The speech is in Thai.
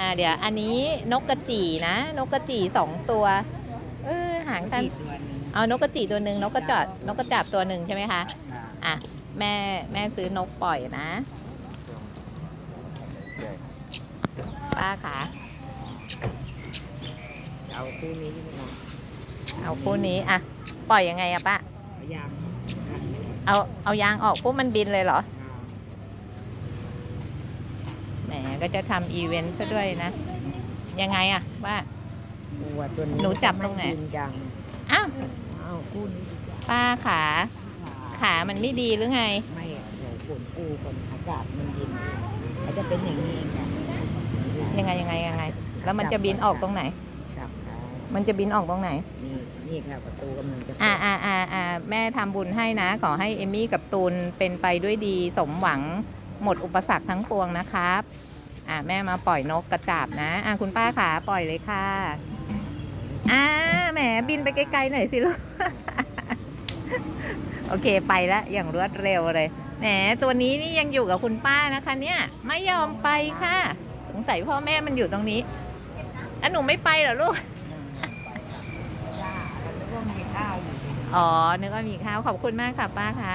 อ่าเดี๋ยวอันนี้นกกระจีนะ นกกระจีสองตัวเออหางสั้นจีตัวหนึงเอานกกระจีตัวหนึ่งนกกระจอดนกกระจาบตัวหนึ่งใช่ไหมคะค่ะอะแม่แม่ซื้อนกปล่อยนะป้าขาเอาคู่นี้ดีกว่าเอาคู่นี้อะปล่อยยังไงอะป้าเอายางขันเลยเอาเอายางออกปุ๊บมันบินเลยเหรอ แหมก็จะทำอีเวนต์ซะด้วยนะ ยังไงอะว่า วัวตัวนี้หนูจับตรงไหน ม่บิจังอ้าวเอาคู่นี้ดีกว่าป้าขาขามันไม่ดีหรือไง ไม่อะเดี๋ยวฝนกูคนอากาศมันเย็นอาจจะเป็นอย่างนี้เองค่ะยังไงยังไงยังไง แล้วมันจะบินออกตรงไหน จับขามันจะบินออกตรงไหน นี่นี่ค่ะประตูกำลังจะอ่าอ่าอ่าอ่าแม่ทำบุญให้นะ ขอให้เอมมี่กับตูนเป็นไปด้วยดีสมหวัง หมดอุปสรรคทั้งปวงนะครับอ่าแม่มาปล่อยนกกระจาบนะอ่าคุณป้าขาปล่อยเลยค่ะอ่าแหมบินไปไกลๆหน่อยสิลูกโอเคไปแล้วอย่างรวดเร็วเลยแหมตัวนี้นี่ยังอยู่กับคุณป้านะคะเนี่ยไม่ยอมไปค่ะ สงสัยพ่อแม่มันอยู่ตรงนี้อะหนูไม่ไปเหรอลูกจ้าแล้วก็มีข้าวอยู่อ๋อนึกว่ามีข้าวขอบคุณมากค่ะป้าคะ